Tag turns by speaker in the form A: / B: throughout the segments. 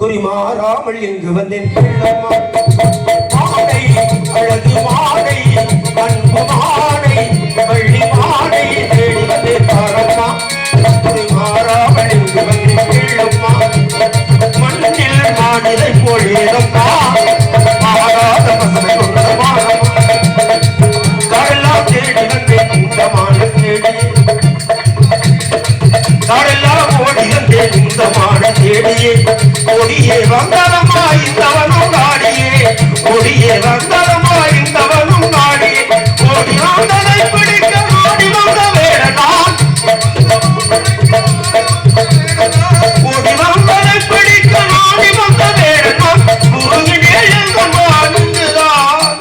A: குறிமாறாமல் இங்கு வந்தேன் கேளம்மா மாடை அழகு மாடை அன்பு மாடை வள்ளி மாடை தேடி வந்தேன் பாரம்மா. இங்கு வந்தேன் கேளம்மா மண்ணில் மாறாத பசுமை கொண்ட தேடி வந்தேன் கூட்டமான தேடி. கடலாம் மாட தேடியே. ஓடியே வந்தனமா இந்தவனும் நாடியே ஓடியே வந்தனமா இந்தவனும் நாடியே ஓடி வந்தனை பிடிக்க ஓடி வந்த வேடனான் ஓடி வந்தனை பிடிக்க ஓடி வந்த வேடனான் முருகனே மானுங்குதான்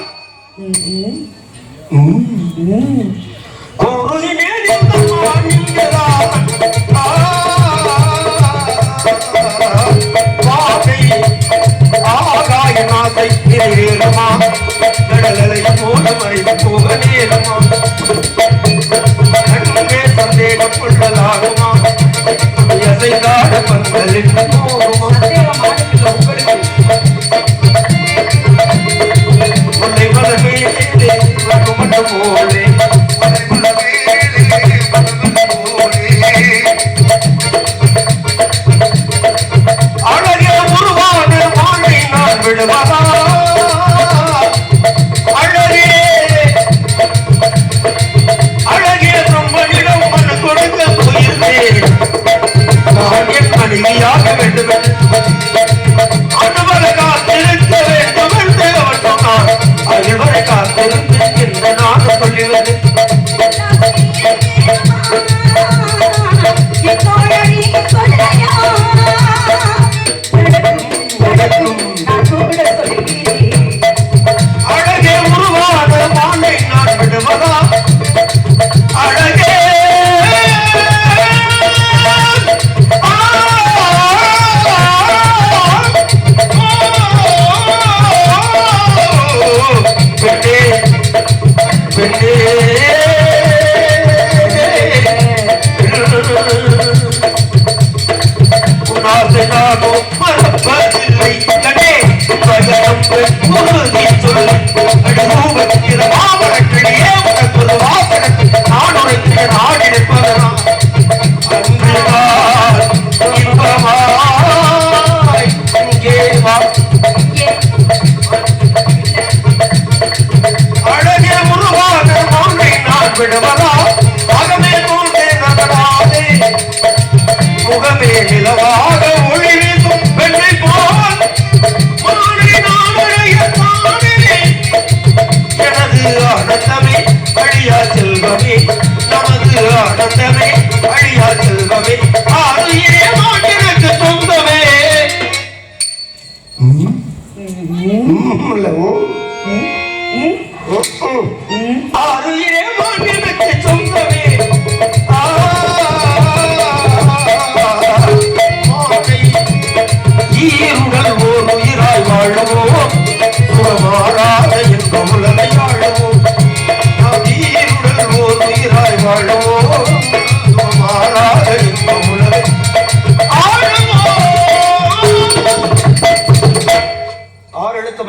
A: கடலலை மூலமறை போக நேரமா கண்ணே சந்தேகம் கொள்ளலாகுமா எசைகாட பந்தலின் போகுமா காத்திருந்து இந்த நான் சொல்லுவது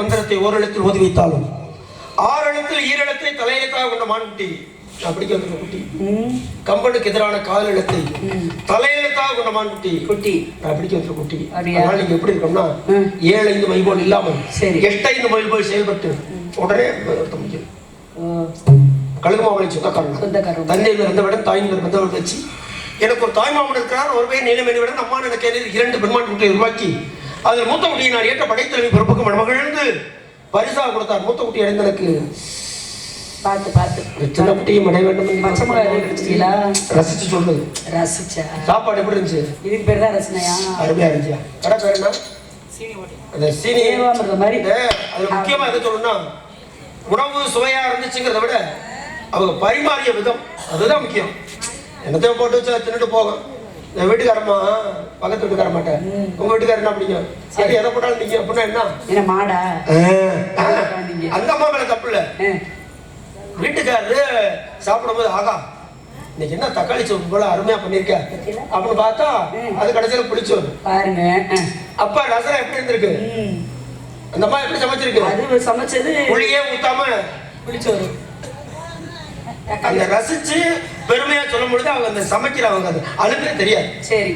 A: மந்திரத்தை ஓரெழுத்தில் ஓதி வைத்தாலும் ஆறு தலையெழுத்தாக கொண்ட மான்குட்டி படிக்க வந்த குட்டி. கம்பனுக்கு எதிரான கால் எழுத்தை தலையெழுத்தாக கொண்ட மான்குட்டி.
B: குட்டி.
A: பிடிக்க வந்த குட்டி? அதனால நீங்க எப்படி இருக்கோம்னா. ஏழு ஐந்து மைல் போல் இல்லாமல்
B: சரி.
A: எட்டு ஐந்து செயல்பட்டு உடனே முடியும்
B: ஓ,
A: கழுகு மாமலை சொந்தக்காரன்
B: சொந்தக்காரன்.
A: தந்தை இருந்தவிடம் தாயின் இருந்தவர் வச்சு எனக்கு ஒரு தாய் மாமன் இருக்கிறார் ஒரு பேர் நீலமேனியுடன் அம்மா எனக்கு இரண்டு பெருமான் குட்டியை உருவாக்கி அதில் மூத்த குட்டியை நான் ஏற்ற படைத்தலைவி பொறுப்புக்கு மணமகிழ்ந்து பரிசாக கொடுத்தார். மூத்த குட்டி அடைந்த எனக்கு
B: பார்த்து. பார்த்து
A: சின்ன குட்டியும் அடைய வேண்டும் என்று
B: பச்சை குடிச்சிங்களா
A: ரசிச்சு சொல்றது
B: ரசிச்சா?
A: சாப்பாடு எப்படி இருந்துச்சு?
B: இதுக்கு பேர் தான் ரசனையா?
A: அருமையா இருந்துச்சா? கடை பேர் என்ன? அந்த சீனி.
B: மாதிரி.
A: அதுல முக்கியமா எது சொல்லணும்னா உணவு சுவையா இருந்துச்சுங்கிறத விட அவங்க பரிமாறிய விதம். அதுதான் முக்கியம். என்னத்தையும் போட்டு வச்சா தின்னுட்டு போகும். என் வீட்டுக்காரம்மா பக்கத்து வீட்டுக்கார மாட்டேன் உங்க வீட்டுக்காரர் என்ன பிடிக்கும்? சரி எதை போட்டாலும் நீங்க அப்படின்னா என்ன?
B: மாடா?
A: அந்த அம்மா மேல தப்பு இல்ல. வீட்டுக்காரரு சாப்பிடும்போது ஆகா இன்னைக்கு என்ன தக்காளி சோப்பு போல அருமையா பண்ணிருக்க? அப்படின்னு பார்த்தா. அது கடைசியில பிடிச்சு வரும்.
B: பாருங்க
A: அப்பா ரசம் எப்படி இருந்திருக்கு. அந்த அம்மா எப்படி சமைச்சிருக்கு?
B: அது சமைச்சது
A: புளியே ஊத்தாம
B: புளிச்சோறு
A: அந்த ரசிச்சு பெருமையா சொல்லும் பொழுது அவங்க அந்த சமைக்கிறவங்க அது அழுப்பே தெரியாது.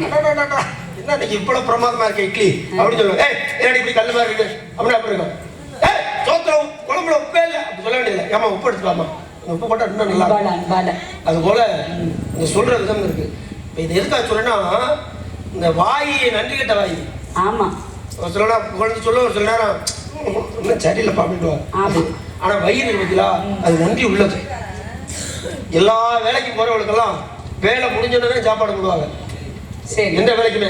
A: அடடடடா, என்ன இவ்வளவு பிரமாதமா இருக்க இட்லி? அப்படின்னு சொல்லுவாங்க. ஏய் என்னடி இப்படி கல்லு மாதிரி இருக்கு? அப்படி அப்படி இருக்கும். ஏய் சோத்துல உப்பு- குழம்புல உப்பே இல்லை. அப்படி சொல்ல வேண்டியதில்லை. ஏமா உப்பு எடுத்துக்கலாமா? உப்பு போட்டா இன்னும் நல்லா அது போல நீங்க சொல்ற விதம் இருக்கு. இப்ப இது எதுக்காக சொல்றேன்னா இந்த வாய் நன்றி கெட்ட வாய்.
B: ஆமா.
A: ஒரு சில நேரம் குழந்தை சொல்ல ஒரு சில நேரம் "ம், இன்னும் சரியில்லைப்பா அப்படின்ட்டு
B: ஆமா.
A: ஆனா வயிறு இருக்குதுல அது நன்றி உள்ளது. எல்லா வேலைக்கு போறவங்களுக்கெல்லாம் வேலை முடிஞ்சோடனே சாப்பாடு போடுவாங்க.
B: சரி.
A: எந்த வேலைக்குமே.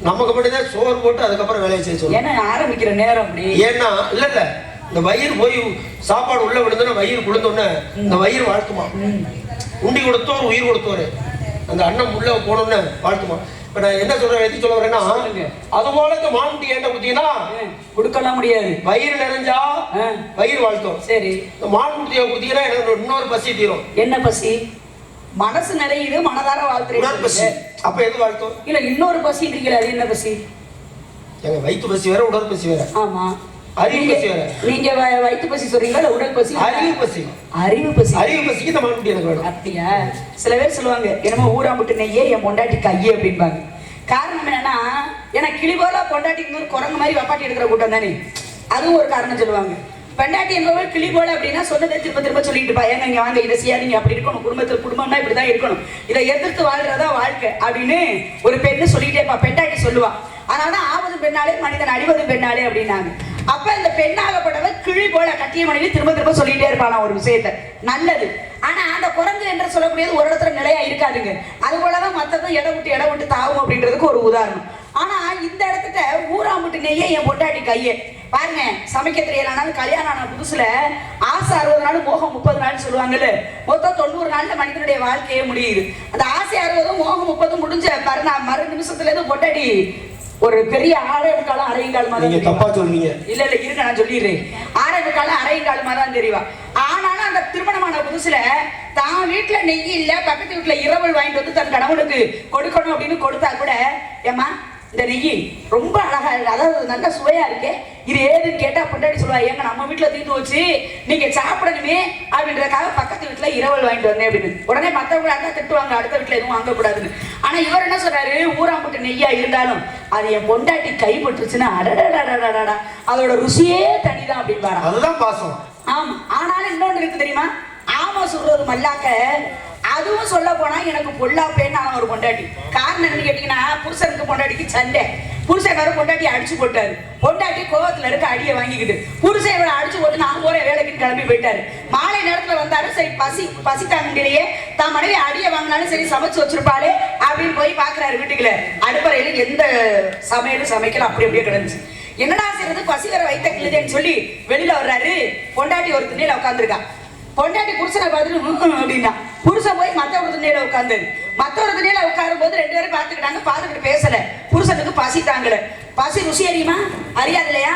A: நமக்கு மட்டும்தான் சோறு போட்டு அதுக்கப்புறம் வேலையை செய்ய சொல்லுவோம்.
B: ஏன்னா ஆரம்பிக்கிற நேரம் அப்படி.
A: ஏன்னா இல்ல இல்ல. இந்த வயிறு போய் சாப்பாடு உள்ள விழுந்தோன்னா வயிறு குளிர்ந்தோடனே இந்த வயிறு வாழ்த்துமா. உண்டி கொடுத்தோர் உயிர் கொடுத்தோர். அந்த அன்னம் உள்ள போனோம்னு வாழ்த்துமா? இப்ப நான் என்ன சொல்றேன் எது சொல்ல வரேன்னா. அது போல இந்த மான்குட்டி ஏண்ட குத்தினா
B: கொடுக்கலாம் முடியாது.
A: வயிறு நிறைஞ்சா. வயிறு வாழ்த்தும்.
B: சரி.
A: இந்த மான்குட்டியை குத்தினா எனக்கு இன்னொரு பசி தீரும்.
B: என்ன பசி? மனசு நிறையுது மனதார
A: உணர் பசி.
B: வாழ்த்துறேன்
A: அப்ப எது வாழ்த்தும்?
B: இல்ல இன்னொரு பசின்றீங்களா அது என்ன பசி?
A: எங்க வயிற்று பசி வேற உடல் பசி வேற.
B: ஆமா. நீங்க-
A: பசி வேற.
B: நீங்க வ- வயித்து பசி சொல்றீங்களா உடல் பசி?
A: அறிவு பசி.
B: அறிவு பசி.
A: அறிவு பசிக்கு மான்குட்டி எனக்கு வேணும்.
B: அப்படியா? சில பேர் சொல்லுவாங்க என்னமோ ஊராம்புட்டு நெய்யே என் பொண்டாட்டி கையே அப்படிம்பாங்க. காரணம் என்னன்னா ஏன்னா கிளி போல பொண்டாட்டிக்கு மாதிரி குரங்கு மாதிரி வப்பாட்டி எடுக்கிற கூட்டம் தானே. அதுவும் ஒரு காரணம் சொல்லுவாங்க. பெண்டாட்டி என்பவள் கிளி போல அப்படின்னா சொன்னதை திரும்ப திரும்ப சொல்லிட்டு இருப்பா. ஏங்க இங்க வாங்க இதை செய்யாதீங்க அப்படி இருக்கணும். குடும்பத்தில் குடும்பம்னா இப்படிதான் இருக்கணும். இதை எதிர்த்து வாழ்றதா வாழ்க்கை அப்படின்னு ஒரு பெண்ணு சொல்லிட்டே இருப்பா பெண்டாட்டி சொல்லுவா. அதனாலதான் ஆவது பெண்ணாலே மனிதன் அழிவது பெண்ணாலே அப்படின்னாங்க. அப்ப இந்த பெண்ணாகப்பட்டவன் கிழி போல கட்டிய மனைவி திரும்ப திரும்ப சொல்லிட்டே இருப்பானா ஒரு விஷயத்த. நல்லது. ஆனா அந்த குரங்கு என்று சொல்லக்கூடியது ஒரு இடத்துல நிலையா இருக்காதுங்க. அது போலதான் மத்ததும் இடம் விட்டு இடம் விட்டு தாவும் அப்படின்றதுக்கு ஒரு உதாரணம். ஆனா இந்த இடத்துல ஊராமுட்டு நெய்யே என் பொட்டாட்டி கையே. பாருங்க சமைக்க தெரியலனாலும் கல்யாணம் ஆன புதுசுல ஆசை அறுபது நாள் மோகம் முப்பது நாள் சொல்லுவாங்கல்ல. மொத்தம் தொண்ணூறு நாள்ல மனிதனுடைய வாழ்க்கையே முடியுது. அந்த ஆசை அறுபதும் மோகம் முப்பதும் முடிஞ்ச மறுநா மறு நிமிஷத்துல இருந்து பொட்டாட்டி ஒரு பெரிய ஆறேழு காலம் அரையும் காலமா
A: நீங்க. தப்பா சொல்றீங்க.
B: இல்ல இல்ல இருக்க நான் சொல்லிடுறேன். ஆரம்ப காலம் காலமா தான் தெரியவா ஆனாலும் அந்த திருமணமான புதுசுல தான் வீட்டுல நெய் இல்ல பக்கத்து வீட்டுல இரவல் வாங்கிட்டு வந்து தன் கணவனுக்கு கொடுக்கணும் அப்படின்னு கொடுத்தா கூட ஏம்மா இந்த நெய் ரொம்ப அழகா இருக்கு. அதாவது நல்ல சுவையா இருக்கு. இது ஏதுன்னு கேட்டா பொண்டாடி சொல்லுவா ஏங்க நம்ம வீட்டுல தீர்த்து வச்சு நீங்க சாப்பிடணுமே அப்படின்றதுக்காக பக்கத்து வீட்டுல இரவல் வாங்கிட்டு வந்தேன் அப்படின்னு. உடனே மத்தவங்க அண்ணா திட்டுவாங்க அடுத்த வீட்டுல எதுவும் வாங்கக்கூடாதுன்னு. ஆனா இவர் என்ன சொல்றாரு? ஊராம்பட்டு நெய்யா இருந்தாலும் அது என் பொண்டாட்டி கைப்பற்றுச்சுன்னா அடடடடடடா அதோட ருசியே தனிதான் அப்படின்பாரா
A: அதுதான் பாசம்.
B: ஆமா. ஆனாலும் இன்னொன்னு இருக்கு தெரியுமா? ஆமா சொல்றது மல்லாக்க அதுவும் சொல்ல போனா எனக்கு பொல்லாப்பேன்னு அவன் ஒரு பொண்டாட்டி. காரணம் என்னன்னு கேட்டீங்கன்னா புருஷனுக்கு பொண்டாட்டிக்கு சண்டை. புருஷன் வேற பொண்டாட்டி அடிச்சு போட்டாரு. பொண்டாட்டி கோவத்துல இருக்க அடியை வாங்கிக்கிட்டு புருஷன் இவரை அடிச்சு போட்டு நான் போற வேலைக்கு கிளம்பி போயிட்டாரு. மாலை நேரத்துல வந்தாரு சரி பசி பசித்தாங்கலையே தான் மனைவி அடியை வாங்கினாலும் சரி சமைச்சு வச்சிருப்பாளே அப்படின்னு போய் பாக்குறாரு வீட்டுக்குள்ள. அடுப்பறையில எந்த சமையலும் சமைக்கல அப்படி அப்படியே கிடந்துச்சு. என்னடா செய்யறது பசி வர வைத்த கிளிதேன்னு சொல்லி வெளியில வர்றாரு. பொண்டாட்டி ஒரு திண்ணையில உட்காந்துருக்கா பொண்டாட்டி புருஷனை பார்த்துட்டு அப்படின்னா. புருஷன் போய் மற்ற ஒரு திண்ணையில உட்காந்து மற்ற ஒரு திண்ணையில உட்காரும் போது ரெண்டு பேரும் பார்த்துக்கிட்டாங்க பார்த்துக்கிட்டு பேசல. புருஷனுக்கு பசி தாங்கல. பசி ருசி அறியுமா? அறியாது இல்லையா?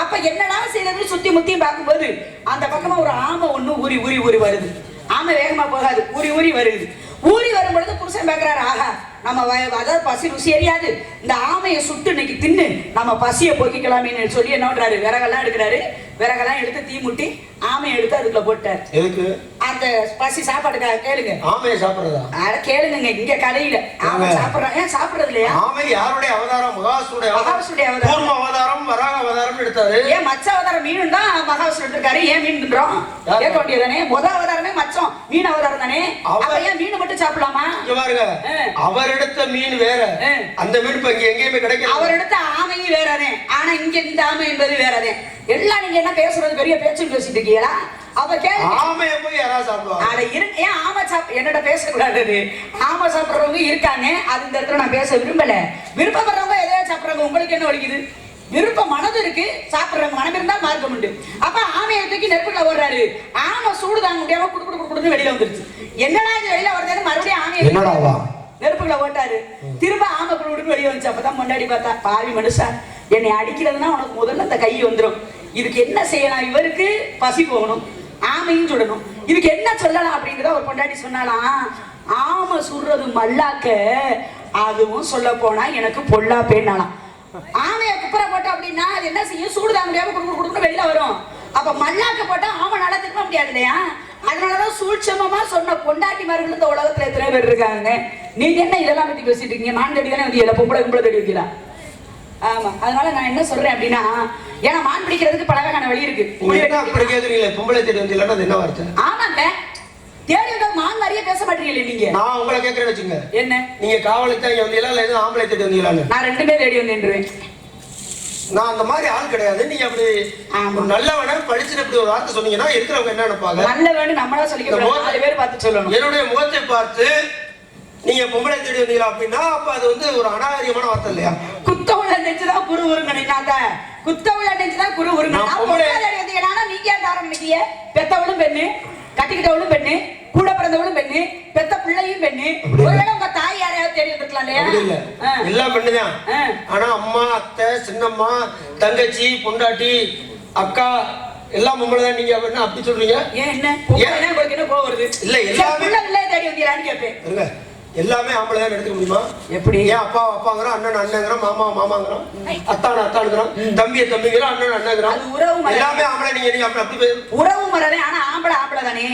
B: அப்ப என்னடா செய்யறதுன்னு சுத்தி முத்தியும் பார்க்கும்போது அந்த பக்கமா ஒரு ஆமை ஒண்ணு ஊறி ஊறி ஊறி வருது. ஆமை வேகமா போகாது ஊறி ஊறி வருது. ஊறி வரும் பொழுது புருஷன் பார்க்குறாரு ஆஹா நம்ம அதாவது பசி ருசி அறியாது. இந்த ஆமையை சுட்டு இன்னைக்கு தின்னு நம்ம பசியை போக்கிக்கலாமேன்னு சொல்லி என்ன பண்றாரு? விறகெல்லாம் எடுக்கிறாரு. விறகெல்லாம் எடுத்து தீ முட்டி ஆமையை எடுத்து அதுக்குள்ள போட்டார்.
A: எதுக்கு?
B: அந்த பசி சாப்பாட்டுக்காக கேளுங்க.
A: ஆமையை சாப்பிடுறதா?
B: அட கேளுங்க இங்க கடையில. ஆமை. சாப்பிடுறாங்க ஏன் சாப்பிடுறது இல்லையா?
A: ஆமை யாருடைய அவதாரம்? மகாசுடைய
B: மகாவிஷ்ணுடைய அவதாரம்.
A: கூர்ம அவதாரம் வராக அவதாரம் எடுத்தாரு.
B: ஏன் மச்ச அவதாரம் மீன் தான் மகாவிஷ்ணு எடுத்திருக்காரு? ஏன் மீன் தின்றோம்? கேட்க வேண்டியதானே முத அவதாரமே மச்சம் மீன் அவதாரம் தானே?
A: அவ-
B: அப்ப ஏன் மீன் மட்டும் சாப்பிடலாமா?
A: இங்க பாருங்க. அவர் எடுத்த மீன் வேற. அந்த மீன் இப்ப இங்க எங்கேயுமே கிடைக்கல.
B: அவர் எடுத்த ஆமையும் வேறதே ஆனா இங்க இந்த ஆமை என்பது வேறதே எல்லாம் நீங்க என்ன பேசுறது பெரிய பேச்சு பேசிட்டு இருக்கீங்களா? அப்ப கேளுங்க.
A: ஆமையை போய் யாராவது சாப்பிடுவாங்க?
B: அட இரு ஏன் ஆமை சாப் என்னோட பேசக்கூடாது. ஆமை சாப்பிடுறவங்க இருக்காங்க. அது இந்த இடத்துல நான் பேச விரும்பல. விருப்பப்படுறவங்க எதையா சாப்பிடுறவங்க உங்களுக்கு என்ன வலிக்குது? விருப்பம் மனது இருக்கு. சாப்பிடுறவங்க மனம் இருந்தா மார்க்கம் உண்டு. அப்ப ஆமையை தூக்கி நெருப்புல ஓடுறாரு. ஆமை சூடு தாங்க முடியாம குடு குடு குடுன்னு வெளியில வந்துருச்சு. என்னடா இது வெளியில வருதுன்னு மறுபடியும் ஆமையை? நெருப்புக்குள்ள ஓட்டாரு. திரும்ப ஆமை குடுன்னு வெளியே வந்துச்சு. அப்பதான் முன்னாடி பார்த்தா பாவி மனுஷா என்னை அடிக்கிறதுனா உனக்கு முதல்ல அந்த கை வந்துடும் இதுக்கு என்ன செய்யலாம்? இவருக்கு பசி போகணும். ஆமையும் சுடணும். இதுக்கு என்ன சொல்லலாம் அப்படின்றத ஒரு பொண்டாட்டி சொன்னாலாம் ஆமை சுடுறது மல்லாக்க அதுவும் சொல்ல போனா எனக்கு பொல்லா பேனாலாம் ஆமையை அப்படின்னா அது என்ன செய்யும்? சூடு முடியாம குடு குடு வெளியில வரும். அப்ப மல்லாக்க போட்டா ஆமனால திரும்ப முடியாது இல்லையா? அதனாலதான் சூழ்ச்சமமா சொன்ன பொண்டாட்டிமார்கள் இந்த உலகத்துல எத்தனை பேர் இருக்காங்க? நீங்க என்ன இதெல்லாம் பத்தி பேசிட்டு இருக்கீங்க? நான் தேடி தானே வந்து பொம்பளை கும்பளை தேடி வைக்கலாம் ஆமா. அதனால நான் என்ன சொல்றேன் அப்படின்னா ஏன்னா மான் பிடிக்கிறதுக்கு பல வகையான வழி இருக்கு.
A: அப்படி கேக்குறீங்களே பொம்பளை தேடி வந்தீங்களா அது என்ன வார்த்தை?
B: ஆமாங்க. தேடி வந்தா மான் மாதிரியே பேச மாட்டீங்களே நீங்க.
A: நான் உங்களை கேட்கறேன் வச்சுங்க
B: என்ன?
A: நீங்க காவலுக்கு தான் இங்க வந்தீங்களா இல்ல எதுவும் ஆம்பளை தேடி வந்தீங்களான்னு
B: நான் ரெண்டுமே தேடி வந்துருவேன்
A: நான் அந்த மாதிரி ஆள் கிடையாது. நீங்க அப்படி. ஒரு நல்லவன படிச்சுட்டு இப்படி ஒரு வார்த்தை சொன்னீங்கன்னா இருக்கிறவங்க என்ன நினைப்பாங்க?
B: நல்ல வேணும் நம்மளா சொல்லிக்க நாலு பேர் பார்த்து சொல்லணும்.
A: என்னுடைய முகத்தை பார்த்து நீங்க பொம்பளை தேடி வந்தீங்களா அப்படின்னா அப்ப அது வந்து ஒரு அநாகரிகமான வார்த்தை இல்லையா?
B: குத்த உள்ள நெஞ்சுதான் குரு உருங்க நீங்க குத்த உள்ள நெஞ்சுதான் குரு உருங்க.
A: நான்
B: நான்
A: பொம்பளை-
B: தேடி வந்தீங்கன்னா நீங்க ஏன் தாரம் நிக்கிய பெத்தவளும் பெண்ணு கட்டிக்கிட்டவளும் பெண்ணு கூட பிறந்தவளும் பெண்ணு பெத்த பிள்ளையும் பெண்ணு. ஒருவேளை உங்க தாய் யாரையாவது தேடி வந்திருக்கலாம் இல்லையா.
A: எல்லாம் பெண்ணுதான். ஆனா அம்மா அத்தை சின்னம்மா தங்கச்சி பொண்டாட்டி அக்கா எல்லாம் பொம்பளை தான் நீங்க அப்படின்னா அப்படி சொல்றீங்க?
B: ஏன் என்ன? உங்களுக்கு என்ன கோவம் வருது?
A: இல்ல, எல்லாமே-
B: புள்ள தேடி வந்தீங்களான்னு கேட்பேன்
A: எல்லாமே ஆம்பளை தான் எடுத்துக்க முடியுமா?
B: எப்படி?
A: ஏன் அப்பா அப்பாங்கிறோம் அண்ணன் அண்ணங்கிறோம் மாமா மாமாங்கிறோம் அத்தான் அத்தானுங்கிறோம் தம்பியை தம்பிங்கிறோம் அண்ணன் அண்ணங்கிறோம்
B: அது உறவு முறை.
A: எல்லாமே ஆம்பளை நீங்க நீங்க அப்படி
B: உறவு முறைதான் ஆனா ஆம்பளை ஆம்பளை தானே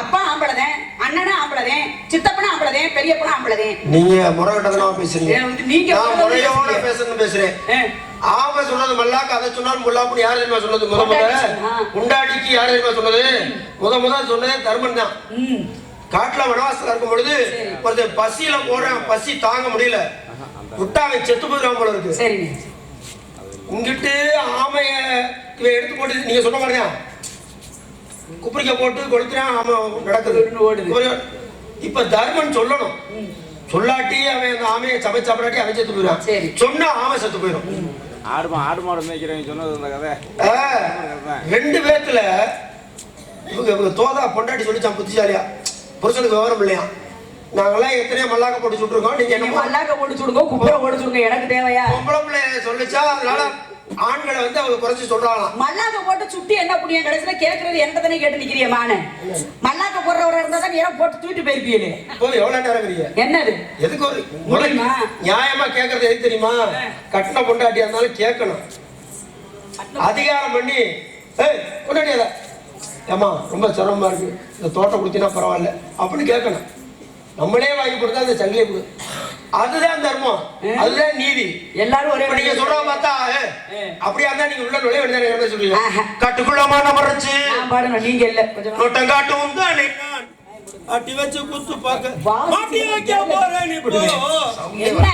B: அப்பா ஆம்பளைதான் அண்ணனும் ஆம்பளைதான் சித்தப்பனும் ஆம்பளைதான் பெரியப்பனும் ஆம்பளைதான்.
A: நீங்க முறை கட்டதனமா பேசுறீங்க
B: நீங்க
A: நான்
B: முறை
A: முறையோட. பேசணும்னு பேசுறேன். ஆம சொன்னது மல்லாக்க அதை சொன்னாலும் முல்லாப்புன்னு யார் தெரியுமா சொன்னது? முத முத. முண்டாடிக்கு யார் தெரியுமா சொன்னது? முத முத சொன்னது தர்மன் தான். காட்டுல வனவாசத்துல இருக்கும் பொழுது ஒருத்தர் பசியில போறேன் பசி தாங்க முடியல. விட்டா அவன் செத்து போயிடுவான் போல இருக்கு.
B: சரிங்க.
A: இங்கிட்டு ஆமைய இவன் எடுத்து போட்டு நீங்க சொன்ன மாதிரியா குப்பரிக்க போட்டு கொளுத்துறான் ஆமை நடக்குது. இப்ப தர்மன் சொல்லணும். சொல்லாட்டி அவன் அந்த ஆமையை சமைச்சு சாப்பிடாட்டி அவன் செத்து போயிடுவான்.
B: சரி.
A: சொன்னா ஆமை செத்து போயிடும்.
C: ஆடு மா- ஆடு மாடு மேய்க்கிறவங்க சொன்னது அந்த கதை.
A: ஆ, ரெண்டு பேத்துல இவங்க இவங்க தோதா பொண்டாட்டி சொல்லிச்சான் புத்திசாலியா. புருஷனுக்கு விவரம் இல்லையா? நாங்கெல்லாம் எத்தனையோ மல்லாக்க போட்டு சுட்டுருக்கோம். நீங்க என்ன
B: மல்லாக்க போட்டு சுடுங்க குப்புற போட்டு சுடுங்க எனக்கு தேவையா?
A: பொம்பளை பிள்ளைய சொல்லிச்சா அதனால ஆண்களை வந்து அவங்க குறைச்சு சொல்றாங்களாம்.
B: மல்லாக்க போட்டு சுட்டி என்ன புண்ணியம் கடைசியில கேக்குறது என்ன தானே கேட்டு நிக்கிறிய மானே? மல்லாக்க போடுறவரா இருந்தா தான் நீங்க போட்டு தூக்கிட்டு போயிருப்பீங்களே?
A: போய் எவ்வளவு நேரம் இருக்கிறீங்க?
B: என்னது?
A: எதுக்கு ஒரு
B: முடியுமா?
A: நியாயமா கேக்குறது எதுக்கு தெரியுமா? கட்டின பொண்டாட்டியா இருந்தாலும் கேட்கணும். அதிகாரம் பண்ணி ஏய் கொண்டாடியாத ஏமா ரொம்ப சிரமமா இருக்கு. இந்த தோட்டம் கொடுத்தீங்கன்னா பரவாயில்ல. அப்படின்னு கேட்கணும். நம்மளே வாங்கி கொடுத்தா அந்த சங்கிலி கொடு. அதுதான் தர்மம். அதுதான் நீதி.
B: எல்லாரும் ஒரே
A: நீங்க சொல்ற பார்த்தா. அப்படியா இருந்தா நீங்க உள்ள நுழைய சொல்றீங்க?
B: ஆஹா.
A: கட்டுக்குள்ளமா நமரச்சு
B: நான் பாடணும் நீங்க இல்ல. கொஞ்சம்
A: நோட்டம் காட்டும் தானே அட்டி வச்சு குத்து பார்க்க.
B: வாசி
A: மாட்டி வைக்க போறேன் இப்போ.
B: என்ன?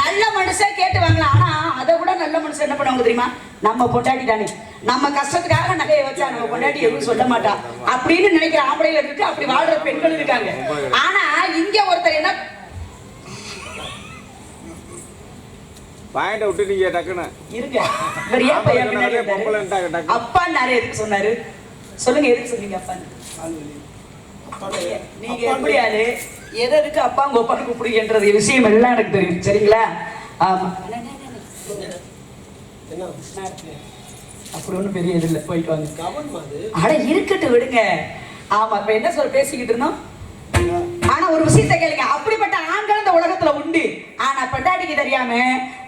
B: நல்ல மனுஷன் கேட்டு வாங்கலாம். ஆனா அதை விட நல்ல மனுஷன் என்ன பண்ணுவாங்க தெரியுமா? நம்ம பொண்டாட்டி தானே. நம்ம கஷ்டத்துக்காக நகையை வச்சா நம்ம பொண்டாட்டி எதுவும் சொல்ல மாட்டா. அப்படின்னு நினைக்கிற ஆம்பளைகள் இருக்கு அப்படி வாழ்ற பெண்கள் இருக்காங்க. ஆனா இங்க ஒருத்தர் என்ன
C: பாயிண்ட விட்டுட்டீங்க டக்குன்னு.
B: இருங்க. இவர் ஏன் பையன் பின்னாடி எதுக்கு சொன்னாரு? சொல்லுங்க எதுக்கு சொன்னீங்க அப்பா? நீங்க எப்படி ஆளு? எதற்கு அப்பா உங்க அப்பா கூப்பிடுங்கன்றது விஷயம் எல்லாம் எனக்கு தெரியும். சரிங்களா? ஆமா. அப்படி ஒன்றும் பெரிய இது இல்லை போயிட்டு வாங்க. அட இருக்கட்டும் விடுங்க. ஆமா இப்ப என்ன சொல்ல பேசிக்கிட்டு இருந்தோம்? ஆனா ஒரு விஷயத்தை கேளுங்க. அப்படிப்பட்ட ஆண்கள் இந்த உலகத்துல உண்டு. ஆனா பொண்டாட்டிக்கு தெரியாம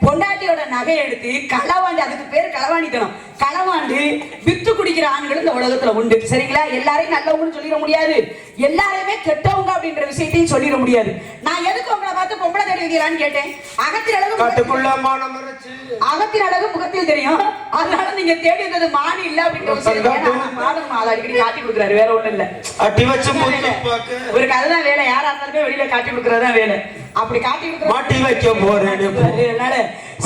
B: பொண்டாட்டியோட நகை எடுத்து களவாண்டி அதுக்கு பேர் களவாணித்தனம் களவாண்டு வித்து குடிக்கிற ஆண்கள் இந்த உலகத்துல உண்டு. சரிங்களா? எல்லாரையும் நல்லவங்கன்னு சொல்லிட முடியாது. எல்லாரையுமே கெட்டவங்க அப்படின்ற விஷயத்தையும் சொல்லிட முடியாது. நான் எதுக்கு உங்களை பார்த்து பொம்பளை தேடி வைக்கிறான்னு கேட்டேன்? அகத்தின் அழகு அகத்தின் அழகு முகத்தில் தெரியும். அதனால நீங்க தேடி வந்தது மானி இல்ல அப்படின்ற மாடல் அதை அடிக்கடி காட்டி கொடுக்குறாரு வேற ஒண்ணும் இல்ல. இவருக்கு அதுதான் வேலை. யாரா இருந்தாலுமே வெளியில காட்டி கொடுக்கறதா வேலை. அப்படி காட்டி
A: மாட்டி வைக்க போறேன்.
B: அதனால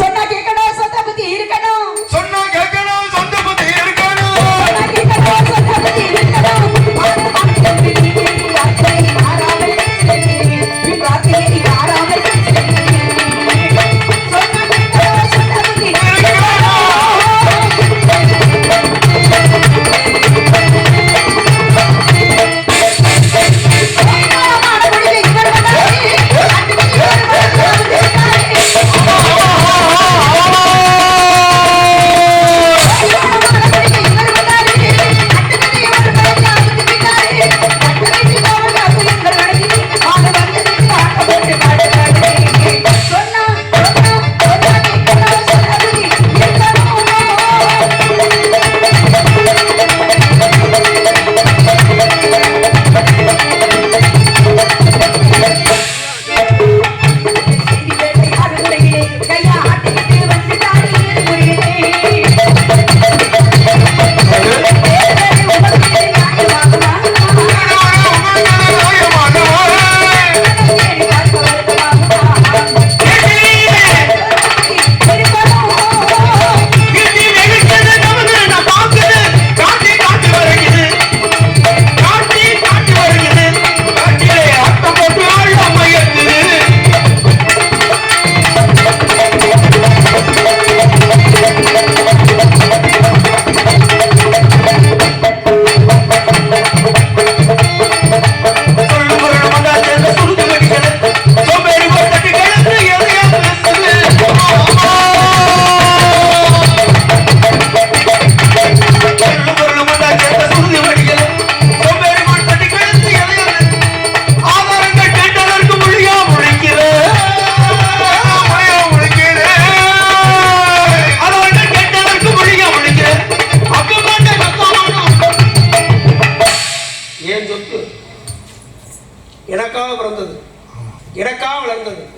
B: சொன்னா கேட்கணும் சொந்த புத்தி இருக்கணும்.
A: சொன்னா கேட்கணும் சொந்த புத்தி இருக்கணும்.
B: சொன்னா கேட்கணும் சொந்த புத்தி இருக்கணும்.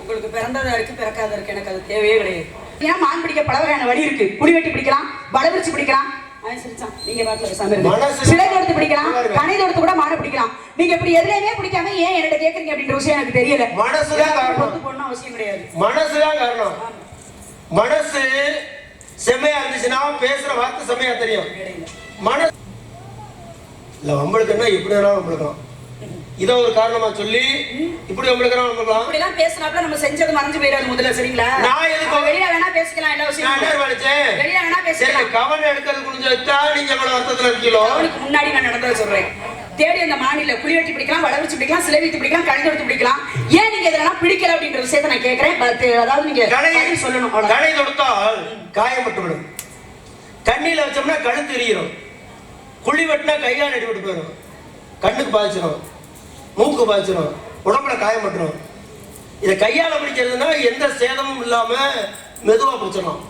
B: உங்களுக்கு பிறந்ததா இருக்கு பிறக்காத இருக்கு எனக்கு அது தேவையே கிடையாது. ஏன் மான் பிடிக்க பல வகையான வழி இருக்கு? குடி வெட்டி பிடிக்கலாம் வடவிரிச்சு பிடிக்கலாம். நீங்க சிலை தொடுத்து பிடிக்கலாம். கனை தொடுத்து கூட மானை பிடிக்கலாம். நீங்க இப்படி எதுலையுமே பிடிக்காம ஏன் என்கிட்ட கேக்குறீங்க அப்படின்ற விஷயம் எனக்கு தெரியல.
A: மனசுதான் காரணம்.
B: அவசியம் கிடையாது.
A: மனசுதான் காரணம். மனசு செம்மையா இருந்துச்சுன்னா பேசுற வார்த்தை செம்மையா தெரியும். மனசு இல்ல நம்மளுக்கு என்ன எப்படி வேணாலும் இதை ஒரு காரணமா சொல்லி இப்படி நம்மளுக்கு நம்மளுக்கலாம்
B: அப்படி எல்லாம் பேசினாப்ல நம்ம செஞ்சது மறைஞ்சு போயிடாது முதல்ல சரிங்களா?
A: நான் எதுக்கு-
B: நம்ம வெளியில வேணா பேசிக்கலாம் எல்லா
A: நான்
B: விஷயம்
A: என்ன நினைச்சேன்?
B: வெளியில வேணா பேசிக்கலாம்.
A: கவனம் எடுக்கிறது முடிஞ்சா நீங்க எவ்வளவு வருத்தத்துல இருக்கீங்களோ?
B: அவனுக்கு முன்னாடி நான் நடந்ததை சொல்றேன். தேடி அந்த மாநில குழி வெட்டி பிடிக்கலாம் வளர்ச்சி பிடிக்கலாம் சிலை வைத்து பிடிக்கலாம் கழுத்து எடுத்து பிடிக்கலாம். ஏன் நீங்க இதெல்லாம் பிடிக்கல அப்படின்ற விஷயத்தை நான் கேட்கறேன். அதாவது நீங்க
A: கடை
B: பதில் சொல்லணும்.
A: கடை தொடுத்தால் காயப்பட்டு விடும் கண்ணில வச்சோம்னா கழுத்து எரியிடும் குழி வெட்டினா கைகால் அடிபட்டு போயிடும் கண்ணுக்கு பாதிச்சிடும் மூக்கு பாதிச்சிடும் உடம்புல காயப்பட்டுரும் இதை கையால பிடிக்கிறதுனா எந்த சேதமும் இல்லாம மெதுவா பிடிச்சிடலாம்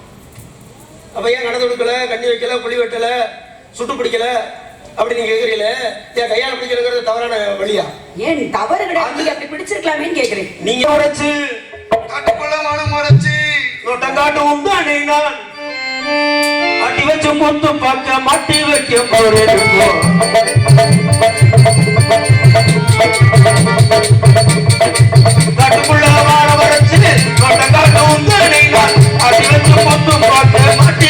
A: அப்ப ஏன் கடை தொடுக்கல கண்ணி வைக்கல குழி வெட்டல சுட்டு பிடிக்கல? அப்படி நீங்க கேக்குறீங்களே? ஏன் கையால பிடிக்கிறதுங்கிறது தவறான வழியா?
B: ஏன் தவறு கிடையாது அப்படி பிடிச்சிருக்கலாமேன்னு கேக்குறேன்
A: நீங்க உரைச்சு
D: காட்டுக்குள்ள மனம் உரைச்சி
A: நோட்டங்காட்டு உந்தானே நான் அடி வச்சு முத்து பார்க்க மாட்டி வைக்கும் போறேன் காட்டுக்குள்ள வாழ வரைச்சு நோட்டங்காட்டு உந்தானே நான். அடி வச்சு முத்து மாட்டி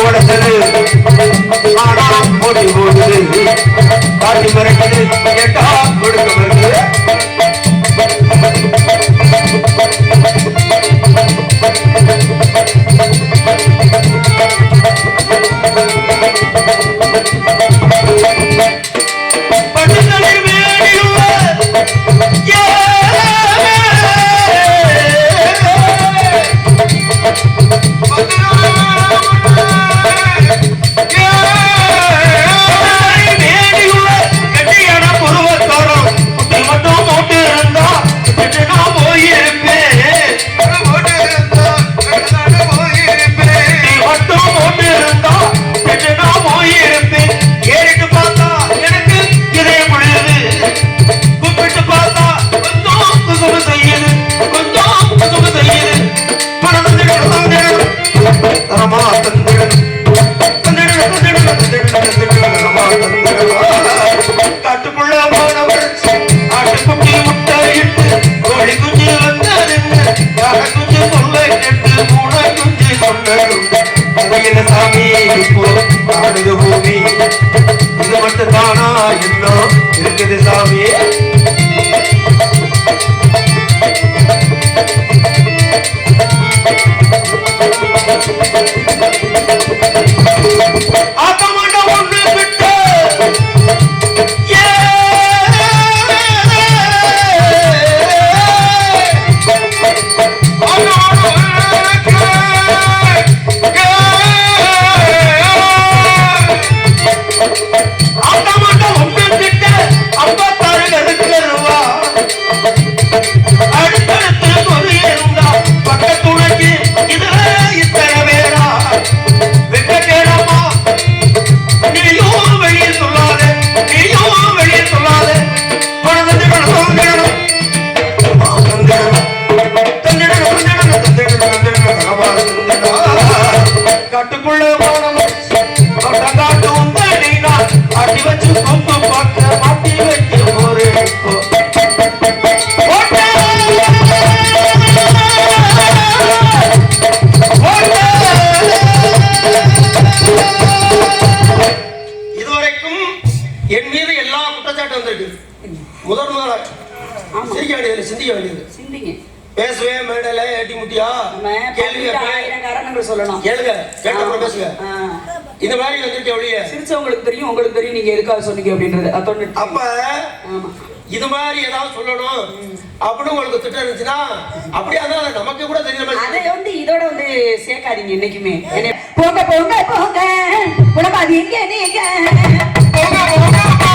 A: உடச்சது ஆனா ஓடி ஓடுது காட்டி மிரட்டது கேட்டா கொடுக்க தரமா தந்திடும் காட்டுக்குள்ள போனவர் ஆட்டுக்குட்டி முட்டை கோழி குஞ்சு வந்ததுங்க குஞ்சு குஞ்சு சாமி இப்போ ஆடுது. பூமி இது மட்டும் தானா இருக்குது சாமி
B: தெரியும் நீங்க எதுக்காக சொன்னீங்க அப்படின்றது?
A: அப்ப இது மாதிரி ஏதாவது சொல்லணும். அப்படின்னு உங்களுக்கு திட்டம் இருந்துச்சுன்னா அப்படியே அதான் நமக்கு கூட தெரியுற
B: அதை வந்து இதோட வந்து சேர்க்காதீங்க என்னைக்குமே. என்னை- போங்க போங்க போங்க. உடம்பாது எங்க நீங்க.
D: போங்க போங்க.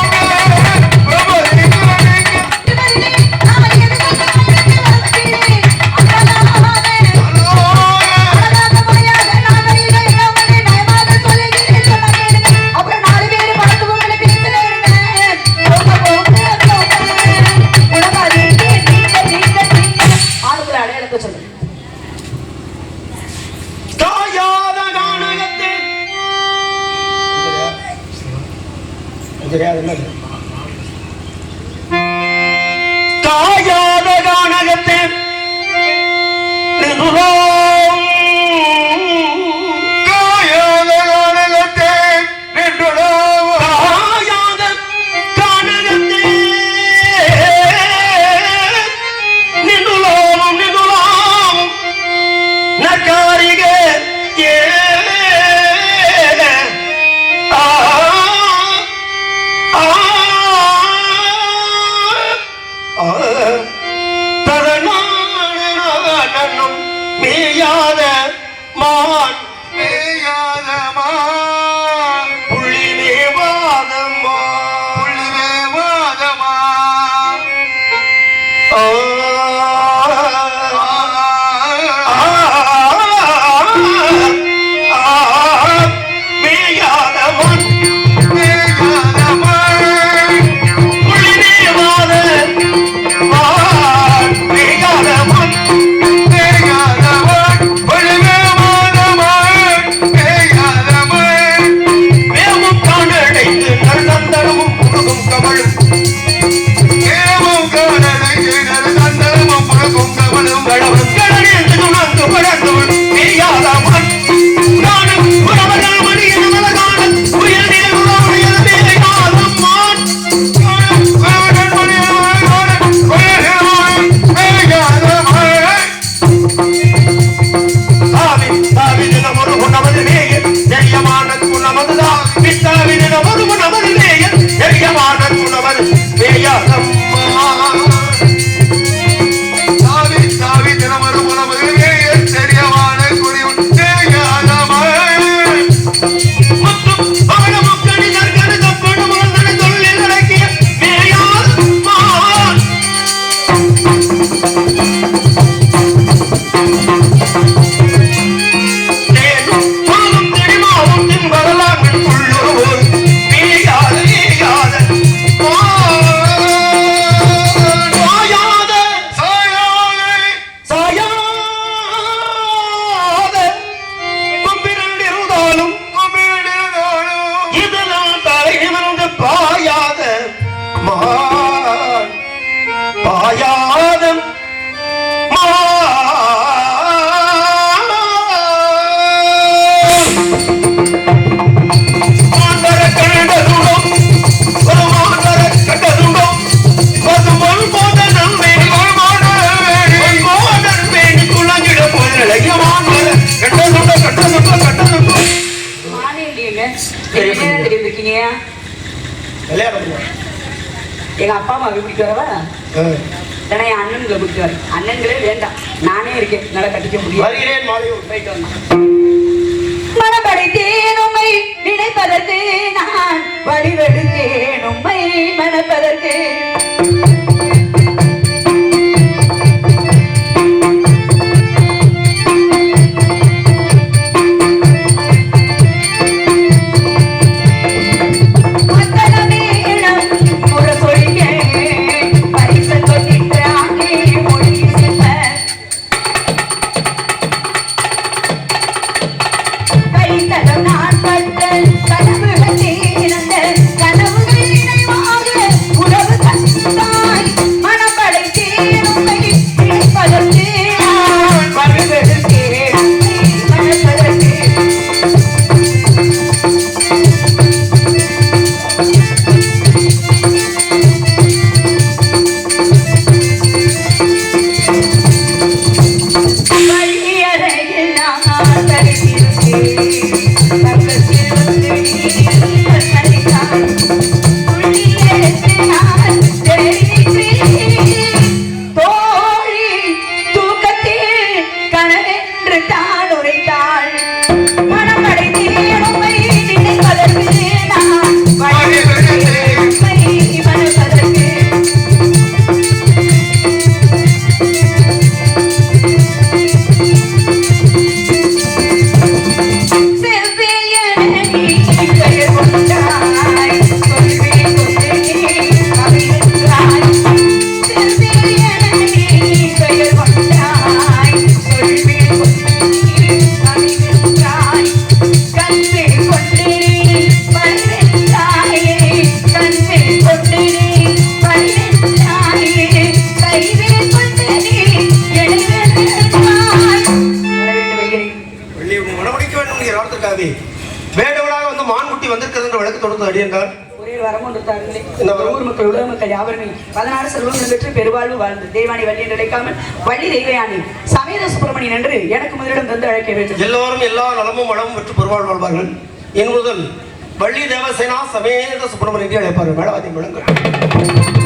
E: தெரியாதுல்ல.
A: காயாத கானகத்தை
B: இருக்கீங்க எங்க அப்பா அம்மா கூப்பிட்டு வரவா? ஏன்னா என் அண்ணன்களை கூப்பிட்டு வர. அண்ணன்களே வேண்டாம். நானே இருக்கேன். நல்லா கட்டிக்க
E: முடியும்
B: போயிட்டு வந்தேன் உண்மை நினைப்பதற்கு நான் வடிவெடுத்தேன் உண்மை மனப்பதற்கு யாவருமே பதினாறு செல்வம் பெற்று பெருவாழ்வு வாழ்ந்து தேவானி வள்ளி என்று அழைக்காமல் வள்ளி தெய்வயானி சமேத சுப்பிரமணியன் என்று எனக்கு முதலிடம் தந்து அழைக்க வேண்டும்.
A: எல்லோரும் எல்லா நலமும் வளமும் பெற்று பெருவாழ் வாழ்வார்கள். என் முதல் வள்ளி தேவசேனா சமேத சுப்பிரமணியத்தை அழைப்பார்கள்.
D: மேடம் அதை
F: நாடு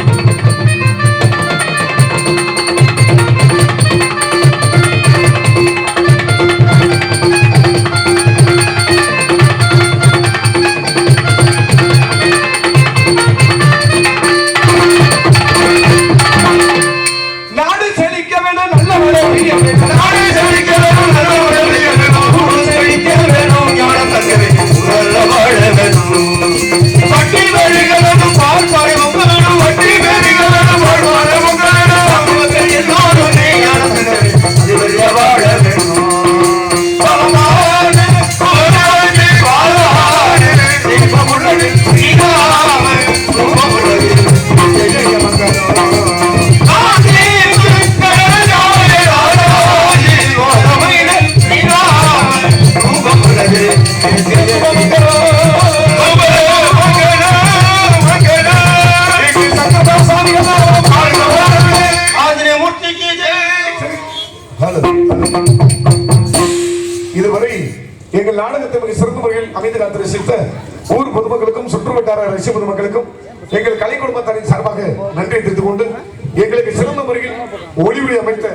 F: சுற்றுவட்டார ரசிக பொதுமக்களுக்கும் எங்கள் கலை குடும்பத்தாரின் சார்பாக நன்றி தெரிவித்துக் கொண்டு எங்களுக்கு சிறந்த முறையில் ஒளிவொலி அமைத்த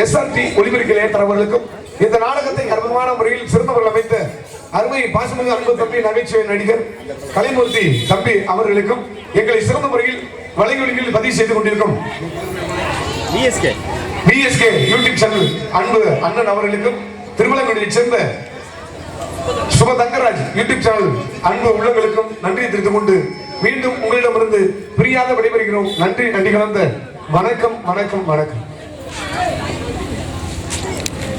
F: எஸ்ஆர்டி ஒளிபெருக்கி லேட்டர் அவர்களுக்கும் இந்த நாடகத்தை அற்புதமான முறையில் சிறந்த முறையில் அமைத்த அருமை பாசமிகு அன்பு தம்பி நகைச்சுவை நடிகர் கலைமூர்த்தி தம்பி அவர்களுக்கும் எங்களை சிறந்த முறையில் வலையொலிகளில் பதிவு செய்து கொண்டிருக்கும்
C: பிஎஸ்கே
F: பிஎஸ்கே யூடியூப் சேனல் அன்பு அண்ணன் அவர்களுக்கும் திருமலங்குடியைச் சேர்ந்த சுப தங்கராஜ் யூடியூப் சேனல் அன்பு உள்ளங்களுக்கும் நன்றி தெரிவித்துக் கொண்டு மீண்டும் உங்களிடமிருந்து பிரியாத விடைபெறுகிறோம். நன்றி நன்றி கலந்த வணக்கம் வணக்கம் வணக்கம்.